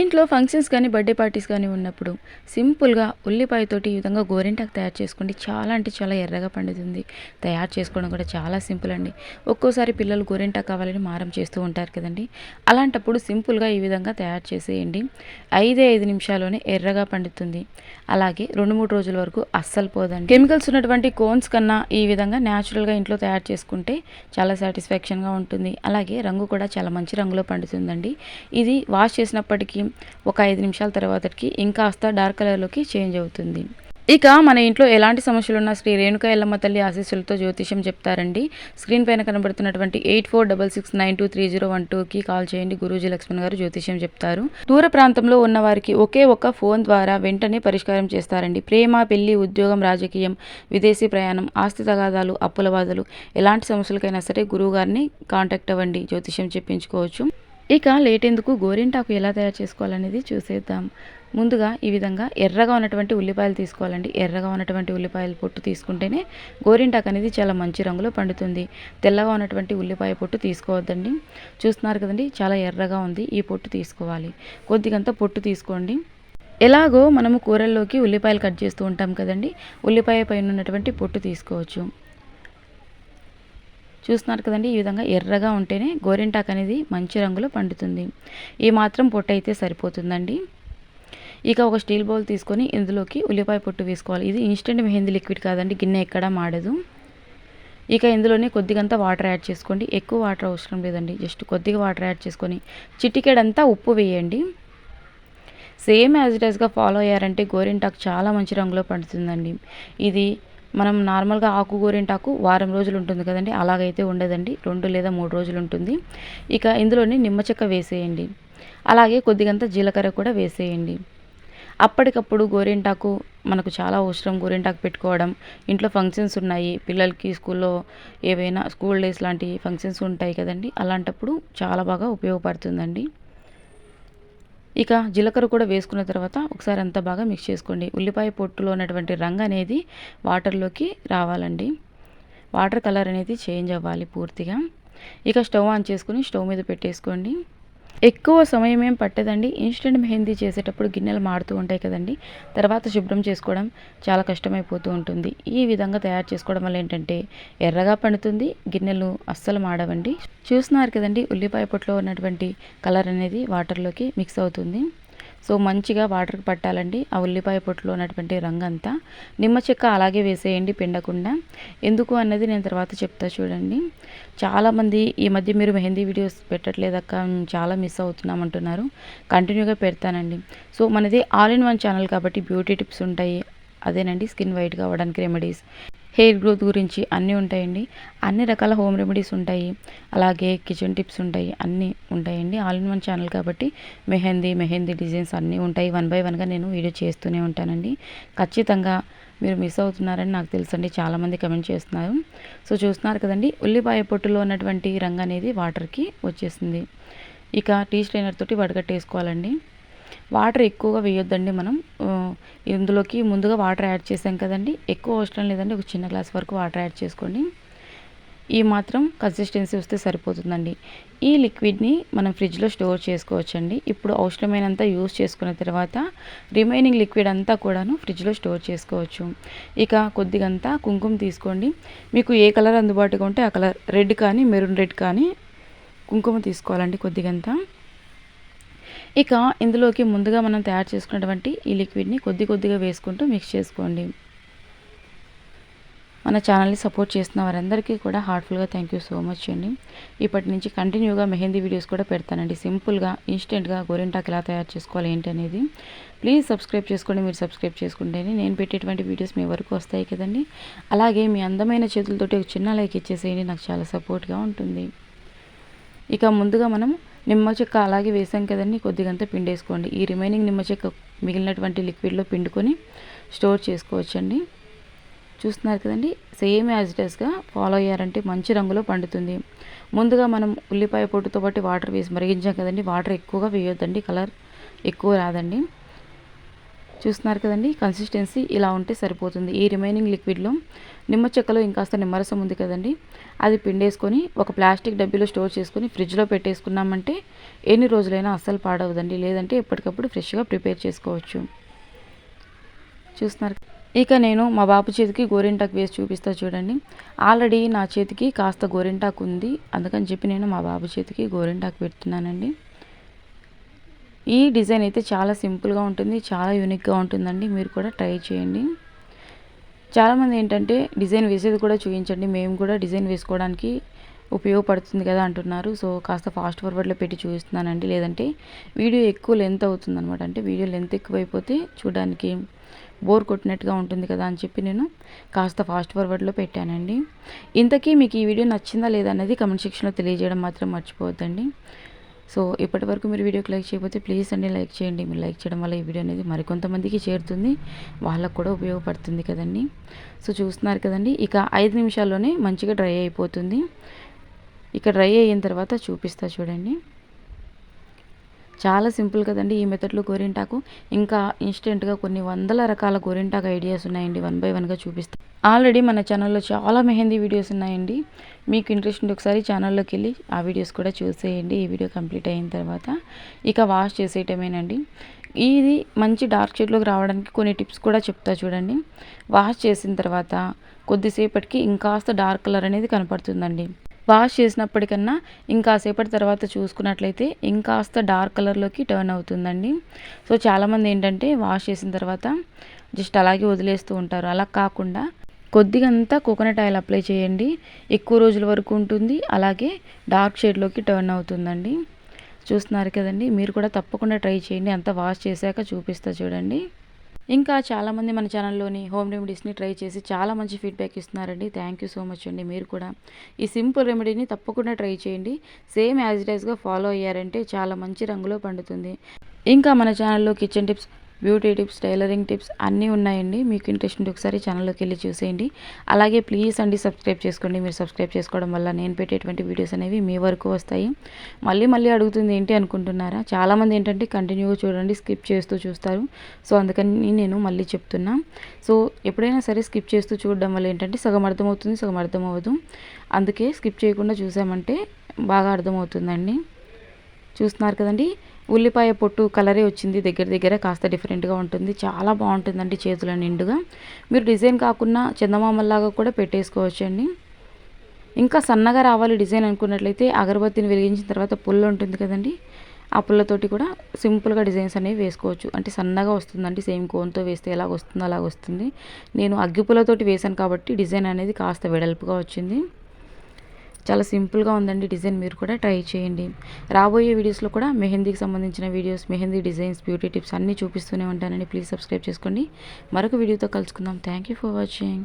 ఇంట్లో ఫంక్షన్స్ కానీ birthday parties కానీ ఉన్నప్పుడు సింపుల్గా ఉల్లిపాయతోటి ఈ విధంగా గోరింటాకు తయారు చేసుకోండి చాలా అంటే చాలా ఎర్రగా పండుతుంది. తయారు చేసుకోవడం కూడా చాలా సింపుల్ అండి. ఒక్కోసారి పిల్లలు గోరింటాకు కావాలని మారం చేస్తూ ఉంటారు కదండి. అలాంటప్పుడు సింపుల్గా ఈ విధంగా తయారు చేసేయండి. ఐదే ఐదు నిమిషాల్లోనే ఎర్రగా పండుతుంది. అలాగే రెండు మూడు రోజుల వరకు అస్సలు పోదండి. కెమికల్స్ ఉన్నటువంటి కోన్స్ కన్నా ఈ విధంగా న్యాచురల్గా ఇంట్లో తయారు చేసుకుంటే చాలా సాటిస్ఫాక్షన్గా ఉంటుంది. అలాగే రంగు కూడా చాలా మంచి రంగులో పండుతుందండి. ఇది వాష్ చేసినప్పటికీ ఒక ఐదు నిమిషాల తర్వాతకి ఇంకాస్త డార్క్ కలర్లోకి చేంజ్ అవుతుంది. ఇక మన ఇంట్లో ఎలాంటి సమస్యలు ఉన్నా శ్రీ రేణుక ఎల్లమ్మ తల్లి ఆశీస్సులతో జ్యోతిషం చెప్తారండి. స్క్రీన్ పైన కనబడుతున్నటువంటి eight four double six nine two three zero one టూకి కాల్ చేయండి. గురూజీ లక్ష్మణ్ గారు జ్యోతిష్యం చెప్తారు. దూర ప్రాంతంలో ఉన్న వారికి ఒకే ఒక ఫోన్ ద్వారా వెంటనే పరిష్కారం చేస్తారండి. ప్రేమ పెళ్ళి ఉద్యోగం రాజకీయం విదేశీ ప్రయాణం ఆస్తి తగాదాలు అప్పుల బాధలు ఎలాంటి సమస్యలకైనా సరే గురువు గారిని కాంటాక్ట్ అవ్వండి. జ్యోతిష్యం చెప్పించుకోవచ్చు. ఇక లేట్ ఎందుకు గోరింటాకు ఎలా తయారు చేసుకోవాలనేది చూసేద్దాం. ముందుగా ఈ విధంగా ఎర్రగా ఉన్నటువంటి ఉల్లిపాయలు తీసుకోవాలండి. ఎర్రగా ఉన్నటువంటి ఉల్లిపాయల పొట్టు తీసుకుంటేనే గోరింటాకు అనేది చాలా మంచి రంగులో పండుతుంది. తెల్లగా ఉన్నటువంటి ఉల్లిపాయ పొట్టు తీసుకోవద్దండి. చూస్తున్నారు కదండి చాలా ఎర్రగా ఉంది. ఈ పొట్టు తీసుకోవాలి. కొద్దిగంత పొట్టు తీసుకోండి. ఎలాగో మనము కూరల్లోకి ఉల్లిపాయలు కట్ చేస్తూ ఉంటాం కదండి. ఉల్లిపాయ పైన ఉన్నటువంటి పొట్టు తీసుకోవచ్చు. చూస్తున్నారు కదండి ఈ విధంగా ఎర్రగా ఉంటేనే గోరింటాకు అనేది మంచి రంగులో పండుతుంది. ఈ మాత్రం పొట్టు అయితే సరిపోతుందండి. ఇక ఒక స్టీల్ బౌల్ తీసుకొని ఇందులోకి ఉల్లిపాయ పొట్టు వేసుకోవాలి. ఇది ఇన్స్టెంట్ మెహందీ లిక్విడ్ కాదండి గిన్నె ఎక్కడా మాడదు. ఇక ఇందులోనే కొద్దిగంత వాటర్ యాడ్ చేసుకోండి. ఎక్కువ వాటర్ అవసరం లేదండి జస్ట్ కొద్దిగా వాటర్ యాడ్ చేసుకొని చిటికెడంతా ఉప్పు వేయండి. సేమ్ యాజ్ ఇట్ యాజ్గా ఫాలో అయ్యారంటే గోరింటాకు చాలా మంచి రంగులో పండుతుందండి. ఇది మనం నార్మల్గా ఆకు గోరింటాకు వారం రోజులు ఉంటుంది కదండి. అలాగైతే ఉండదండి. రెండు లేదా మూడు రోజులు ఉంటుంది. ఇక ఇందులోనే నిమ్మ చెక్క వేసేయండి. అలాగే కొద్దిగంత జీలకర్ర కూడా వేసేయండి. అప్పటికప్పుడు గోరింటాకు మనకు చాలా అవసరం. గోరింటాకు పెట్టుకోవడం ఇంట్లో ఫంక్షన్స్ ఉన్నాయి. పిల్లలకి స్కూల్లో ఏవైనా స్కూల్ డేస్ లాంటి ఫంక్షన్స్ ఉంటాయి కదండి. అలాంటప్పుడు చాలా బాగా ఉపయోగపడుతుందండి. ఇక జీలకర్ర కూడా వేసుకున్న తర్వాత ఒకసారి అంతా బాగా మిక్స్ చేసుకోండి. ఉల్లిపాయ పొట్టులో ఉన్నటువంటి రంగు అనేది వాటర్లోకి రావాలండి. వాటర్ కలర్ అనేది చేంజ్ అవ్వాలి పూర్తిగా. ఇక స్టవ్ ఆన్ చేసుకుని స్టవ్ మీద పెట్టేసుకోండి. ఎక్కువ సమయం ఏం పట్టదండి. ఇన్స్టెంట్ మెహందీ చేసేటప్పుడు గిన్నెలు మారుతూ ఉంటాయి కదండి. తర్వాత శుభ్రం చేసుకోవడం చాలా కష్టమైపోతూ ఉంటుంది. ఈ విధంగా తయారు చేసుకోవడం వల్ల ఏంటంటే ఎర్రగా పండుతుంది గిన్నెలు అస్సలు మాడవండి. చూస్తున్నారు కదండి ఉల్లిపాయ పొట్టులో ఉన్నటువంటి కలర్ అనేది వాటర్లోకి మిక్స్ అవుతుంది. సో మంచిగా వాటర్కి పట్టాలండి. ఆ ఉల్లిపాయ పొట్టులో ఉన్నటువంటి రంగు అంతా నిమ్మ చెక్క అలాగే వేసేయండి పిండకుండా. ఎందుకు అన్నది నేను తర్వాత చెప్తా చూడండి. చాలామంది ఈ మధ్య మీరు మెహందీ వీడియోస్ పెట్టట్లేదక్క చాలా మిస్ అవుతున్నాం అంటున్నారు. కంటిన్యూగా పెడతానండి. సో మనది ఆల్ ఇన్ వన్ ఛానల్ కాబట్టి బ్యూటీ టిప్స్ ఉంటాయి. అదేనండి స్కిన్ వైట్గా అవ్వడానికి రెమెడీస్. హెయిర్ గ్రోత్ గురించి అన్నీ ఉంటాయండి. అన్ని రకాల హోమ్ రెమెడీస్ ఉంటాయి. అలాగే కిచెన్ టిప్స్ ఉంటాయి. అన్నీ ఉంటాయండి. ఆల్ ఇన్ వన్ ఛానల్ కాబట్టి మెహందీ మెహందీ డిజైన్స్ అన్నీ ఉంటాయి. వన్ బై వన్గా నేను వీడియో చేస్తూనే ఉంటానండి. ఖచ్చితంగా మీరు మిస్ అవుతున్నారని నాకు తెలుసండి. చాలామంది కమెంట్ చేస్తున్నారు. సో చూస్తున్నారు కదండి. ఉల్లిపాయ పొట్టులో ఉన్నటువంటి రంగు అనేది వాటర్కి వచ్చేసింది. ఇక టీ స్ట్రైనర్ తోటి వడగట్టేసుకోవాలండి. వాటర్ ఎక్కువగా వేయొద్దండి మనం. ఇందులోకి ముందుగా వాటర్ యాడ్ చేసాం కదండి. ఎక్కువ అవసరం లేదండి. ఒక చిన్న గ్లాస్ వరకు వాటర్ యాడ్ చేసుకోండి ఈ మాత్రం కన్సిస్టెన్సీ వస్తే సరిపోతుందండి. ఈ లిక్విడ్ని మనం ఫ్రిడ్జ్లో స్టోర్ చేసుకోవచ్చండి. ఇప్పుడు అవసరమైనంత యూస్ చేసుకున్న తర్వాత రిమైనింగ్ లిక్విడ్ అంతా కూడాను ఫ్రిడ్జ్లో స్టోర్ చేసుకోవచ్చు. ఇక కొద్దిగంతా కుంకుమ తీసుకోండి. మీకు ఏ కలర్ అందుబాటుగా ఉంటే ఆ కలర్ రెడ్ కానీ మెరూన్ రెడ్ కానీ కుంకుమ తీసుకోవాలండి కొద్దిగంతా. ఇక ఇందులోకి ముందుగా మనం తయారు చేసుకున్నటువంటి ఈ లిక్విడ్ని కొద్ది కొద్దిగా వేసుకుంటూ మిక్స్ చేసుకోండి. మన ఛానల్ని సపోర్ట్ చేస్తున్న వారందరికీ కూడా హార్ట్ఫుల్గా థ్యాంక్ యూ సో మచ్ అండి. ఇప్పటి నుంచి కంటిన్యూగా మెహందీ వీడియోస్ కూడా పెడతానండి. సింపుల్గా ఇన్స్టెంట్గా గోరింటాకు ఎలా తయారు చేసుకోవాలి ఏంటి అనేది. ప్లీజ్ సబ్స్క్రైబ్ చేసుకోండి. మీరు సబ్స్క్రైబ్ చేసుకుంటేనే నేను పెట్టేటువంటి వీడియోస్ మీ వరకు వస్తాయి కదండి. అలాగే మీ అందమైన చేతులతోటి ఒక చిన్న లైక్ ఇచ్చేసేయండి. నాకు చాలా సపోర్ట్గా ఉంటుంది. ఇక ముందుగా మనం నిమ్మ చెక్క అలాగే వేసాం కదండి కొద్దిగంత పిండేసుకోండి. ఈ రిమైనింగ్ నిమ్మ చెక్క మిగిలినటువంటి లిక్విడ్లో పిండుకొని స్టోర్ చేసుకోవచ్చండి. చూస్తున్నారు కదండి సేమ్ యాజ్ ఇట్ ఫాలో అయ్యారంటే మంచి రంగులో పండుతుంది. ముందుగా మనం ఉల్లిపాయ పొట్టుతో పాటు వాటర్ వేసి మరిగించాం కదండి వాటర్ ఎక్కువగా వేయొద్దండి కలర్ ఎక్కువ రాదండి. చూస్తున్నారు కదండి. కన్సిస్టెన్సీ ఇలా ఉంటే సరిపోతుంది. ఈ రిమైనింగ్ లిక్విడ్లో నిమ్మ చెక్కలో ఇంకాస్త నిమ్మరసం ఉంది కదండి. అది పిండేసుకొని ఒక ప్లాస్టిక్ డబ్బీలో స్టోర్ చేసుకొని ఫ్రిడ్జ్లో పెట్టేసుకున్నామంటే ఎన్ని రోజులైనా అస్సలు పాడవదండి. లేదంటే ఎప్పటికప్పుడు ఫ్రెష్గా ప్రిపేర్ చేసుకోవచ్చు. చూస్తున్నారు ఇక నేను మా బాబు చేతికి గోరింటాకు వేసి చూపిస్తా చూడండి. ఆల్రెడీ నా చేతికి కాస్త గోరింటాకు ఉంది. అందుకని చెప్పి నేను మా బాబు చేతికి గోరింటాకు పెడుతున్నానండి. ఈ డిజైన్ అయితే చాలా సింపుల్గా ఉంటుంది చాలా యూనిక్గా ఉంటుందండి. మీరు కూడా ట్రై చేయండి. చాలామంది ఏంటంటే డిజైన్ వేసేది కూడా చూపించండి మేము కూడా డిజైన్ వేసుకోవడానికి ఉపయోగపడుతుంది కదా అంటున్నారు. సో కాస్త ఫాస్ట్ ఫార్వర్డ్లో పెట్టి చూపిస్తున్నానండి. లేదంటే వీడియో ఎక్కువ లెంత్ అవుతుంది అనమాట అంటే వీడియో లెంత్ ఎక్కువైపోతే చూడడానికి బోర్ కొట్టినట్టుగా ఉంటుంది కదా అని చెప్పి నేను కాస్త ఫాస్ట్ ఫార్వర్డ్లో పెట్టానండి. ఇంతకీ మీకు ఈ వీడియో నచ్చిందా లేదా అనేది కమెంట్ సెక్షన్లో తెలియజేయడం మాత్రం మర్చిపోవద్దండి. సో ఇప్పటి వరకు మీరు వీడియోకి లైక్ చేయకపోతే ప్లీజ్ అండి లైక్ చేయండి. మీరు లైక్ చేయడం వల్ల ఈ వీడియో అనేది మరికొంతమందికి చేరుతుంది. వాళ్ళకు కూడా ఉపయోగపడుతుంది కదండి. సో చూస్తున్నారు కదండి. ఇక ఐదు నిమిషాల్లోనే మంచిగా డ్రై అయిపోతుంది. ఇక డ్రై అయిన తర్వాత చూపిస్తా చూడండి. చాలా సింపుల్ కదండి ఈ మెథడ్లో గోరింటాకు. ఇంకా ఇన్స్టెంట్గా కొన్ని వందల రకాల గోరింటాకు ఐడియాస్ ఉన్నాయండి. వన్ బై వన్గా చూపిస్తాను ఆల్రెడీ మన ఛానల్లో చాలా మెహందీ వీడియోస్ ఉన్నాయండి. మీకు ఇంట్రెస్ట్ ఉంటే ఒకసారి ఛానల్లోకి వెళ్ళి ఆ వీడియోస్ కూడా చూసేయండి. ఈ వీడియో కంప్లీట్ అయిన తర్వాత ఇక వాష్ చేసేయటమేనండి. ఇది మంచి డార్క్ షేడ్లోకి రావడానికి కొన్ని టిప్స్ కూడా చెప్తా చూడండి. వాష్ చేసిన తర్వాత కొద్దిసేపటికి ఇంకాస్త డార్క్ కలర్ అనేది కనపడుతుందండి. వాష్ చేసినప్పటికన్నా ఇంకాసేపటి తర్వాత చూసుకున్నట్లయితే ఇంకాస్త డార్క్ కలర్లోకి టర్న్ అవుతుందండి. సో చాలామంది ఏంటంటే వాష్ చేసిన తర్వాత జస్ట్ అలాగే వదిలేస్తూ ఉంటారు. అలా కాకుండా కొద్దిగా అంతా కోకోనట్ ఆయిల్ అప్లై చేయండి. ఎక్కువ రోజుల వరకు ఉంటుంది. అలాగే డార్క్ షేడ్లోకి టర్న్ అవుతుందండి. చూస్తున్నారు కదండి? మీరు కూడా తప్పకుండా ట్రై చేయండి. అంతా వాష్ చేశాక చూపిస్తా చూడండి. ఇంకా చాలామంది మన ఛానల్లోని హోమ్ రెమెడీస్ని ట్రై చేసి చాలా మంచి ఫీడ్బ్యాక్ ఇస్తున్నారండి. థ్యాంక్ యూ సో మచ్ అండి మీరు కూడా. ఈ సింపుల్ రెమెడీని తప్పకుండా ట్రై చేయండి. సేమ్ యాజ్ ఇట్ యాజ్గా ఫాలో అయ్యారంటే చాలా మంచి రంగులో పండుతుంది. ఇంకా మన ఛానల్లో kitchen tips beauty tips tailoring tips అన్నీ ఉన్నాయండి. మీకు ఇంట్రెస్ట్ ఉంటే ఒకసారి ఛానల్లోకి వెళ్ళి చూసేయండి. అలాగే ప్లీజ్ అండి సబ్స్క్రైబ్ చేసుకోండి. మీరు సబ్స్క్రైబ్ చేసుకోవడం వల్ల నేను పెట్టేటువంటి వీడియోస్ అనేవి మీ వరకు వస్తాయి. మళ్ళీ మళ్ళీ అడుగుతుంది ఏంటి అనుకుంటున్నారా? చాలామంది ఏంటంటే కంటిన్యూగా చూడండి స్కిప్ చేస్తూ చూస్తారు. సో అందుకని నేను మళ్ళీ చెప్తున్నా. సో ఎప్పుడైనా సరే స్కిప్ చేస్తూ చూడడం వల్ల ఏంటంటే సగం అర్థమవుతుంది సగం అర్థం అవ్వదు అందుకే స్కిప్ చేయకుండా చూసామంటే బాగా అర్థమవుతుందండి. చూస్తున్నారు కదండి? ఉల్లిపాయ పొట్టు కలరే వచ్చింది దగ్గర దగ్గర కాస్త డిఫరెంట్గా ఉంటుంది. చాలా బాగుంటుందండి చేతుల నిండుగా. మీరు డిజైన్ కాకుండా చందమామల్లాగా కూడా పెట్టేసుకోవచ్చండి. ఇంకా సన్నగా రావాలి డిజైన్ అనుకున్నట్లయితే అగరబత్తిని వెలిగించిన తర్వాత పుల్ల ఉంటుంది కదండి ఆ పుల్లతోటి కూడా సింపుల్గా డిజైన్స్ అనేవి వేసుకోవచ్చు. అంటే సన్నగా వస్తుందండి సేమ్ కోన్తో వేస్తే ఎలాగ వస్తుందో అలాగ వస్తుంది. నేను అగ్గిపుల్లతోటి వేశాను కాబట్టి డిజైన్ అనేది కాస్త వెడల్పుగా వచ్చింది. చాలా సింపుల్గా ఉందండి డిజైన్ మీరు కూడా ట్రై చేయండి. రాబోయే వీడియోస్లో కూడా మెహందీకి సంబంధించిన videos mehndi designs beauty tips అన్నీ చూపిస్తూనే ఉంటానండి. ప్లీజ్ సబ్స్క్రైబ్ చేసుకోండి. మరొక వీడియోతో కలుసుకుందాం. Thank you for watching.